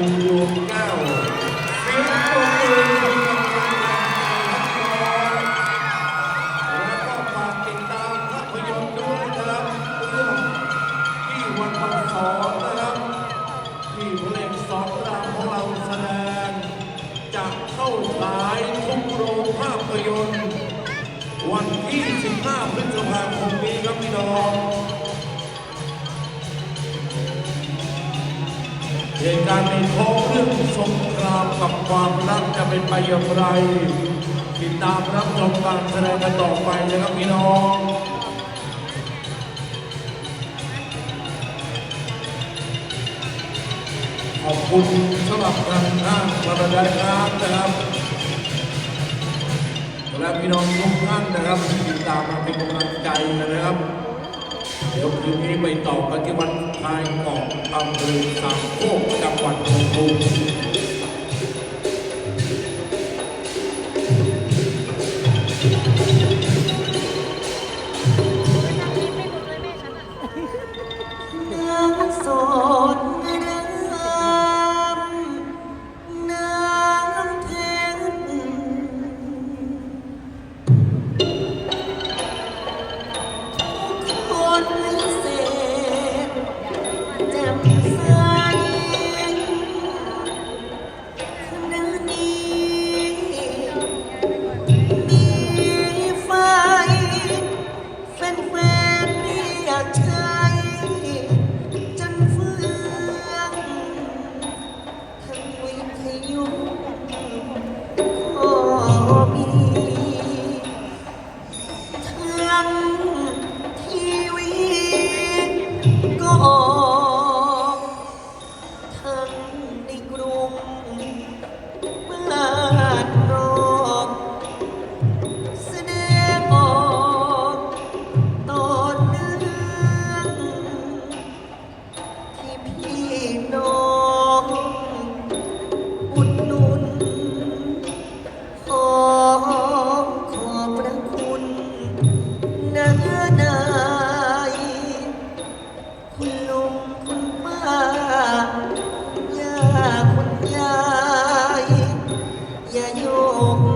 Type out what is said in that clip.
ปูดวงแก้าเสียงปรบมือเป็นกำลังใจครับพี่น้องและก็ฝากติดตามภาพยนตร์ด้วยนะครับเรื่องที่วันพันสองนะครับ ที่เพลงสอนรามของเราแสดงจากเข้าสายทุกโรง เหตุการณ์ในท้องเรื่องสงครามกับความรักจะเป็นไปอย่างไรติดตามรับชมการแสดงกันต่อไปนะครับพี่น้องขอบคุณสำหรับทางห้างบรรดาครับนะครับและพี่น้องทุกท่านนะครับที่ติดตามมาเป็นกำลังใจนะครับ ยกที่นี้ไปต่อกันที่วัดทายเกาะอำเภอสามโคกจังหวัดลำพูน Oh. คุณป้าย่าคุณยายอย่าโยก